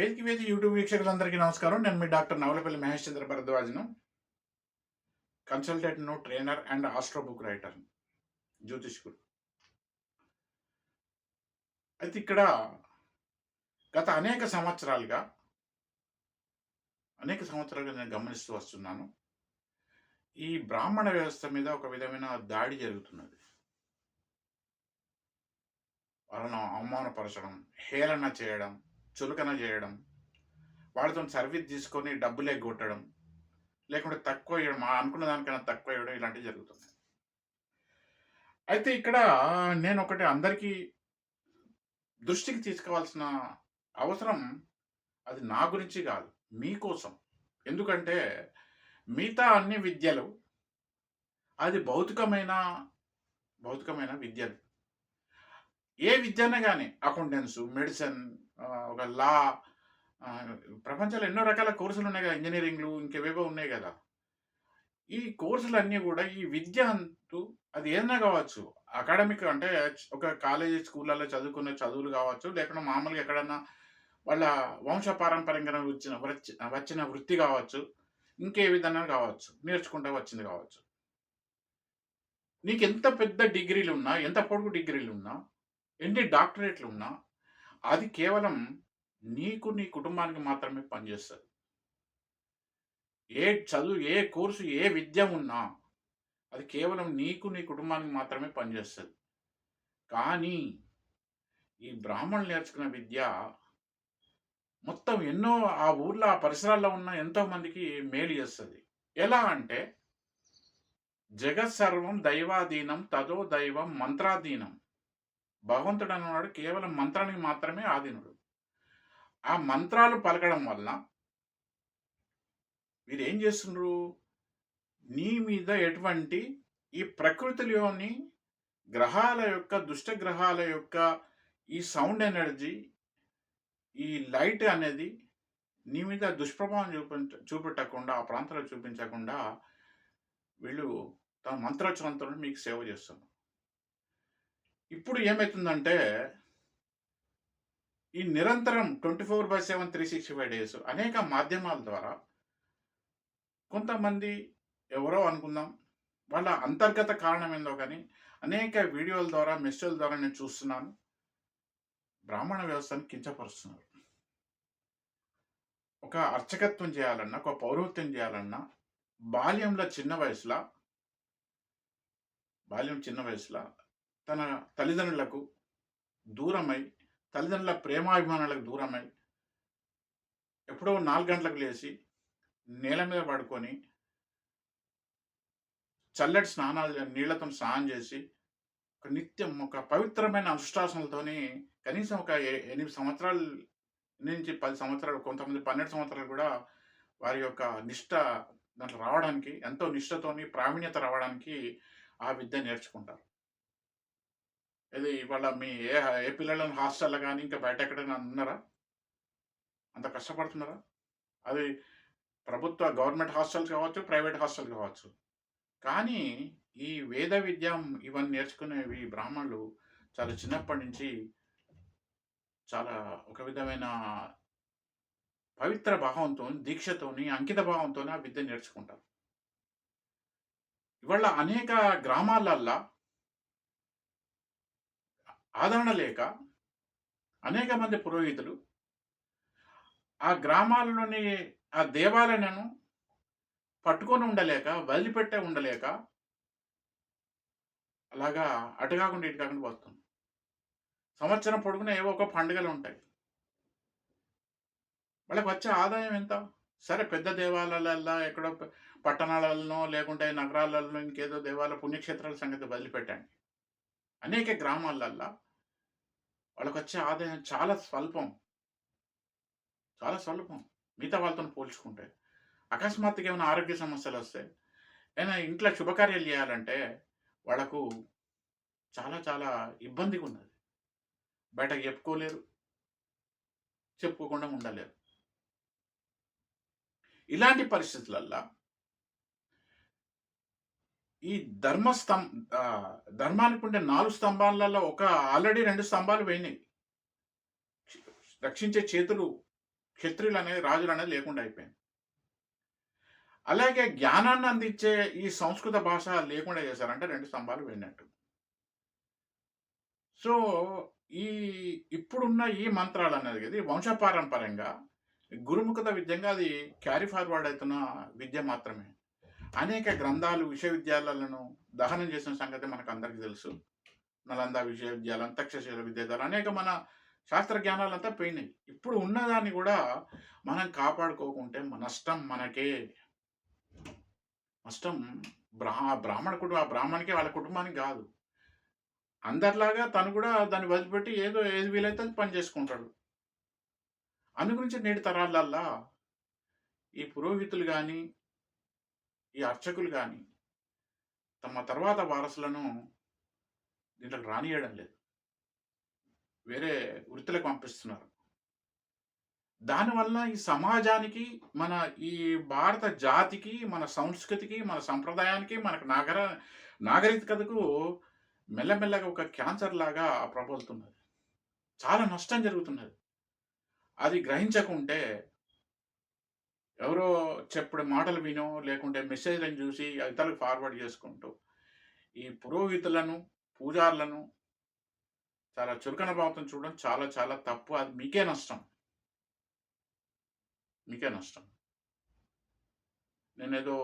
వేదికి వేది యూట్యూబ్ వీక్షకులందరికీ నమస్కారం. నేను మీ డాక్టర్ నవలపల్లి మహేష్ చంద్ర భరద్వాజను. కన్సల్టెంట్ను trainer and astro book writer జ్యోతిష్కుడు. అయితే ఇక్కడ గత అనేక సంవత్సరాలుగా అనేక సంవత్సరాలుగా నేను గమనిస్తూ వస్తున్నాను. ఈ బ్రాహ్మణ వ్యవస్థ మీద ఒక విధమైన దాడి జరుగుతున్నది. వాళ్ళను అవమానపరచడం హేళన చేయడం చులకన చేయడం వాళ్ళతో సర్వీస్ తీసుకొని డబ్బులే కొట్టడం లేకుంటే తక్కువ ఇవ్వడం అనుకున్న దానికన్నా తక్కువ ఇవ్వడం ఇలాంటివి జరుగుతుంది అయితే ఇక్కడ నేను ఒకటి అందరికీ దృష్టికి తీసుకోవాల్సిన అవసరం అది నా గురించి కాదు మీకోసం ఎందుకంటే మిగతా అన్ని విద్యలు అది భౌతికమైన భౌతికమైన విద్యలు. ఏ విద్యనే కానీ అకౌంటెన్స్ మెడిసిన్ ఒక లా ప్రపంచంలో ఎన్నో రకాల కోర్సులు ఉన్నాయి కదా ఇంజనీరింగ్లు ఇంకేవేవో ఉన్నాయి కదా. ఈ కోర్సులన్నీ కూడా ఈ విద్య అంటూ అది ఏదైనా కావచ్చు అకాడమిక్ అంటే ఒక కాలేజీ స్కూళ్ళల్లో చదువుకునే చదువులు కావచ్చు లేకుండా మామూలుగా ఎక్కడన్నా వాళ్ళ వంశపారంపర్యంగా వచ్చిన వచ్చి- వచ్చిన వృత్తి కావచ్చు ఇంకే విధంగా కావచ్చు నేర్చుకుంటా వచ్చింది కావచ్చు. నీకు ఎంత పెద్ద డిగ్రీలు ఉన్నా ఎంత పొడుగు డిగ్రీలు ఉన్నా ఎన్ని డాక్టరేట్లు ఉన్నా అది కేవలం నీకు నీ కుటుంబానికి మాత్రమే పనిచేస్తుంది. ఏ చదువు ఏ కోర్సు ఏ విద్య ఉన్నా అది కేవలం నీకు నీ కుటుంబానికి మాత్రమే పనిచేస్తుంది. కానీ ఈ బ్రాహ్మణులు నేర్చుకున్న విద్య మొత్తం ఎన్నో ఆ ఊర్లో ఆ పరిసరాల్లో ఉన్న ఎంతోమందికి మేలు చేస్తుంది. ఎలా అంటే జగత్ సర్వం దైవాధీనం తదో దైవం మంత్రాధీనం. భగవంతుడు అన్నవాడు కేవలం మంత్రానికి మాత్రమే ఆధీనుడు. ఆ మంత్రాలు పలకడం వల్ల వీరు ఏం చేస్తున్నారు నీ మీద ఎటువంటి ఈ ప్రకృతిలోని గ్రహాల యొక్క దుష్ట గ్రహాల యొక్క ఈ సౌండ్ ఎనర్జీ ఈ లైట్ అనేది నీ మీద దుష్ప్రభావం చూపించ చూపెట్టకుండా ఆ ప్రాంతాలు చూపించకుండా వీళ్ళు తమ మంత్రోచ్చరంతో మీకు సేవ చేస్తున్నారు. ఇప్పుడు ఏమవుతుందంటే ఈ నిరంతరం twenty four by seven three sixty five days అనేక మాధ్యమాల ద్వారా కొంతమంది ఎవరో అనుకుందాం వాళ్ళ అంతర్గత కారణం ఏందో కానీ అనేక వీడియోల ద్వారా మెసేజ్ల ద్వారా నేను చూస్తున్నాను. బ్రాహ్మణ వ్యవస్థను కించపరుస్తున్నారు. ఒక అర్చకత్వం చేయాలన్నా ఒక పౌరవత్వం చేయాలన్నా బాల్యంలో చిన్న వయసులో బాల్యం చిన్న వయసులో తన తల్లిదండ్రులకు దూరమై తల్లిదండ్రుల ప్రేమాభిమానాలకు దూరమై ఎప్పుడో నాలుగు గంటలకు లేచి నేల మీద పడుకొని చల్లటి స్నానాలు నీళ్ళతో స్నానం చేసి ఒక నిత్యం ఒక పవిత్రమైన అనుష్ఠాసనలతోని కనీసం ఒక ఎనిమిది సంవత్సరాల నుంచి పది సంవత్సరాలు కొంతమంది పన్నెండు సంవత్సరాలు కూడా వారి యొక్క నిష్ట దాంట్లో రావడానికి ఎంతో నిష్టతోని ప్రావీణ్యత రావడానికి ఆ విద్య నేర్చుకుంటారు. ఇది ఇవాళ మీ ఏ ఏ పిల్లలను హాస్టల్లో కానీ ఇంకా బయట ఎక్కడైనా ఉన్నారా? అంత కష్టపడుతున్నారా? అది ప్రభుత్వ గవర్నమెంట్ హాస్టల్స్ కావచ్చు ప్రైవేట్ హాస్టల్ కావచ్చు. కానీ ఈ వేద విద్య ఇవన్నీ నేర్చుకునేవి బ్రాహ్మణులు చాలా చిన్నప్పటి నుంచి చాలా ఒక విధమైన పవిత్ర భావంతో దీక్షతోని అంకిత భావంతో ఆ విద్య నేర్చుకుంటారు. ఇవాళ అనేక గ్రామాలల్లా ఆదరణ లేక అనేక మంది పురోహితులు ఆ గ్రామాలలోని ఆ దేవాలయాలను పట్టుకొని ఉండలేక వదిలిపెట్టే ఉండలేక అలాగా అటు కాకుండా ఇటు కాకుండా వస్తుంది సంవత్సరం పొడుగున ఏవో ఒక పండుగలు ఉంటాయి. వాళ్ళకి వచ్చే ఆదాయం ఎంత? సరే పెద్ద దేవాలయాలల్లో ఎక్కడో పట్టణాలలో లేకుంటే నగరాలలో ఇంకేదో దేవాలయ పుణ్యక్షేత్రాల సంగతి వదిలిపెట్టండి. అనేక గ్రామాలల్లో వాళ్ళకి వచ్చే ఆదాయం చాలా స్వల్పం. చాలా స్వల్పం. మిగతా వాళ్ళతో పోల్చుకుంటే. అకస్మాత్తుగా ఏమైనా ఆరోగ్య సమస్యలు వస్తే ఏమైనా ఇంట్లో శుభకార్యాలు చేయాలంటే వాళ్ళకు చాలా చాలా ఇబ్బందిగా ఉన్నది బయట చెప్పుకోలేరు. చెప్పుకోకుండా ఉండలేరు. ఇలాంటి పరిస్థితులల్లో ఈ ధర్మ స్తం ధర్మానికి ఉండే నాలుగు స్తంభాలలో ఒక ఆల్రెడీ రెండు స్తంభాలు పోయినాయి. రక్షించే చేతులు క్షత్రియులు అనేది రాజులు అనేది లేకుండా అయిపోయింది. అలాగే జ్ఞానాన్ని అందించే ఈ సంస్కృత భాష లేకుండా చేశారంటే రెండు స్తంభాలు పోయినట్టు. సో ఈ ఇప్పుడున్న ఈ మంత్రాలు అనేది ఇది వంశపారంపరంగా గురుముఖత విద్యంగా అది క్యారీ ఫార్వర్డ్ అవుతున్న విద్య మాత్రమే. అనేక గ్రంథాలు విశ్వవిద్యాలయాలను దహనం చేసిన సంగతి మనకు అందరికీ తెలుసు. నలంద విశ్వవిద్యాలయం తక్షశిల విద్యాలయాలు అనేక మన శాస్త్ర జ్ఞానాలంతా పోయినాయి. ఇప్పుడు ఉన్నదాన్ని కూడా మనం కాపాడుకోకుంటే మన నష్టం మనకే. నష్టం బ్రా బ్రాహ్మణ కుటుంబం ఆ బ్రాహ్మణికి వాళ్ళ కుటుంబానికి కాదు. అందరిలాగా తను కూడా దాన్ని వదిలిపెట్టి ఏదో ఏది వీలైతే అది పని చేసుకుంటాడు. అందు గురించి నేటి తరాలల్లా ఈ పురోహితులు కానీ ఈ అర్చకులు కానీ తమ తర్వాత వారసులను దీంట్లోకి రానియడం లేదు. వేరే వృత్తులకు పంపిస్తున్నారు. దానివల్ల ఈ సమాజానికి మన ఈ భారత జాతికి మన సంస్కృతికి మన సంప్రదాయానికి మనకు నాగర నాగరికతకు మెల్లమెల్లగా ఒక క్యాన్సర్ లాగా ప్రబలుతున్నది. చాలా నష్టం జరుగుతున్నది. అది గ్రహించకుంటే ఎవరో చెప్పే మాటలు వినో లేకుంటే మెసేజ్లను చూసి ఇతరులకు ఫార్వర్డ్ చేసుకుంటూ ఈ పురోహితులను పూజారులను చాలా చురుకన భావంతో చూడడం చాలా చాలా తప్పు. అది మీకే నష్టం. మీకే నష్టం. నేనేదో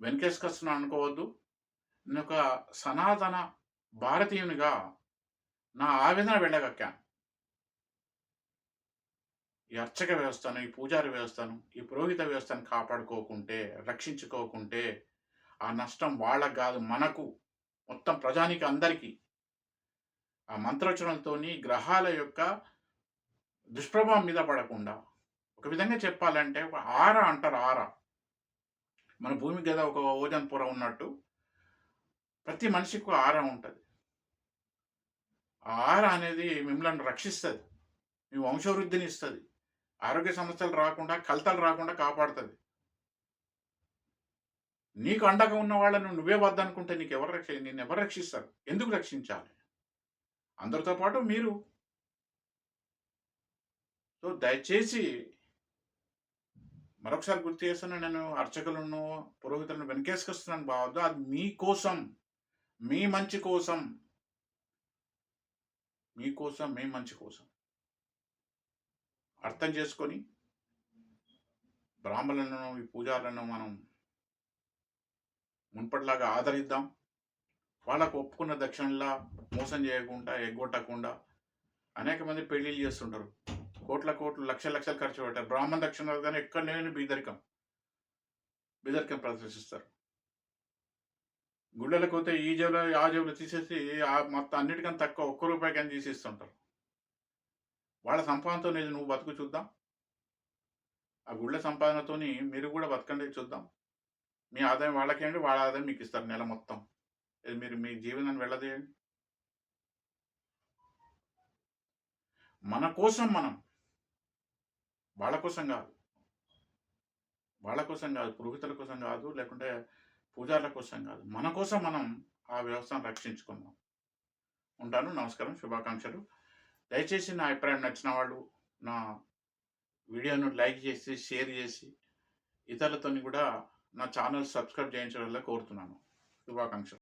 వెనకేసుకొస్తున్నాను అనుకోవద్దు. నేను ఒక సనాతన భారతీయునిగా నా ఆవేదన వెళ్ళగక్కాను. ఈ అర్చక వ్యవస్థను ఈ పూజారి వ్యవస్థను ఈ పురోహిత వ్యవస్థను కాపాడుకోకుంటే రక్షించుకోకుంటే ఆ నష్టం వాళ్ళకు కాదు మనకు మొత్తం ప్రజానికి అందరికీ. ఆ మంత్రోచ్చరణలతోని గ్రహాల యొక్క దుష్ప్రభావం మీద పడకుండా ఒక విధంగా చెప్పాలంటే ఒక ఆర అంటారు ఆర. మన భూమి కదా ఒక ఓజన్ పొర ఉన్నట్టు ప్రతి మనిషికి ఒక ఆర ఉంటుంది. ఆ ఆర అనేది మిమ్మల్ని రక్షిస్తుంది. మీ వంశవృద్ధిని ఇస్తుంది. ఆరోగ్య సమస్యలు రాకుండా కలతలు రాకుండా కాపాడుతుంది. నీకు అండగా ఉన్న వాళ్ళను నువ్వే వద్దనుకుంటే నీకు ఎవరు రక్ష నేను ఎవరు రక్షిస్తారు? ఎందుకు రక్షించాలి? అందరితో పాటు మీరు. సో దయచేసి మరొకసారి గుర్తు చేస్తున్నా నేను అర్చకులను పురోహితులను వెనకేసుకొస్తున్నాను బావద్దు అది మీ కోసం మీ మంచి కోసం. మీ కోసం మీ మంచి కోసం. అర్థం చేసుకొని బ్రాహ్మణులను ఈ పూజారులను మనం మున్పటిలాగా ఆదరిద్దాం. వాళ్ళకు ఒప్పుకున్న దక్షిణలా మోసం చేయకుండా ఎగ్గొట్టకుండా అనేక మంది పెళ్ళిళ్ళు చేస్తుంటారు. కోట్ల కోట్లు లక్షల లక్షలు ఖర్చు పెట్టారు. బ్రాహ్మణ దక్షిణలు కానీ ఎక్కడ లేని బీదరికం. బీదరికం ప్రదర్శిస్తారు. గుళ్ళలకు పోతే ఈ జేబులో ఆ జేబులో తీసేసి ఆ మొత్తం అన్నిటికన్నా తక్కువ ఒక్క రూపాయికని తీసేస్తుంటారు. వాళ్ళ సంపాదనతో నేను నువ్వు బతుకు చూద్దాం. ఆ గుళ్ళ సంపాదనతోని మీరు కూడా బతకండి చూద్దాం. మీ ఆదాయం వాళ్ళకేయండి వాళ్ళ ఆదాయం మీకు ఇస్తారు నెల మొత్తం. ఇది మీరు మీ జీవనాన్ని వెళ్ళదేయండి మన కోసం మనం వాళ్ళ కోసం కాదు. వాళ్ళ కోసం కాదు పురోహితుల కోసం కాదు లేకుంటే పూజార్ల కోసం కాదు. మన కోసం మనం ఆ వ్యవస్థను రక్షించుకుందాం. ఉంటాను నమస్కారం శుభాకాంక్షలు. దయచేసి నా అభిప్రాయం నచ్చిన వాళ్ళు నా వీడియోను లైక్ చేసి షేర్ చేసి ఇతరులతో కూడా నా ఛానల్ సబ్స్క్రైబ్ చేయించడం కోరుతున్నాను. శుభాకాంక్షలు.